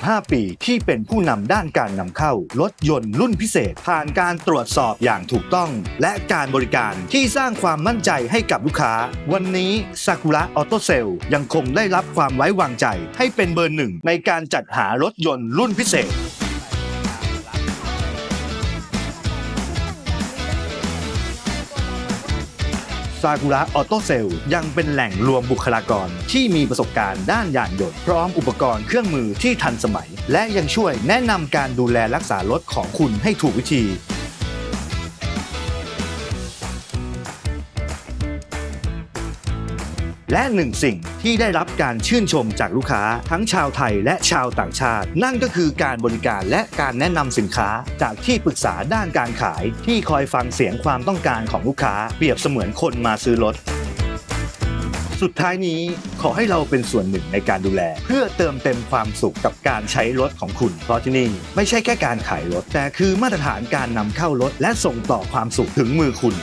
15 ปี ที่เป็นผู้นำด้านการนำเข้ารถยนต์รุ่นพิเศษ ผ่านการตรวจสอบอย่างถูกต้อง และการบริการที่สร้างความมั่นใจให้กับลูกค้า วันนี้ซากุระออโตเซลยังคงได้รับความไว้วางใจ ให้เป็นเบอร์หนึ่งในการจัดหารถยนต์รุ่นพิเศษ ซากุระออโตเซลยังเป็นแหล่งรวมบุคลากรที่มีประสบการณ์ด้านยานยนต์พร้อมอุปกรณ์เครื่องมือที่ทันสมัย และยังช่วยแนะนำการดูแลรักษารถของคุณให้ถูกวิธี และหนึ่งสิ่งที่ได้รับการชื่นชมจากลูกค้าทั้งชาวไทยและชาวต่างชาติ นั่นก็คือการบริการและการแนะนำสินค้า จากที่ปรึกษาด้านการขาย ที่คอยฟังเสียงความต้องการของลูกค้า เปรียบเสมือนคนมาซื้อรถสุดท้ายนี้ขอให้เราเป็นส่วนหนึ่งในการดูแล เพื่อเติมเต็มความสุขกับการใช้รถของคุณ เพราะที่นี่ไม่ใช่แค่การขายรถ แต่คือมาตรฐานการนำเข้ารถ และส่งต่อความสุขถึงมือคุณ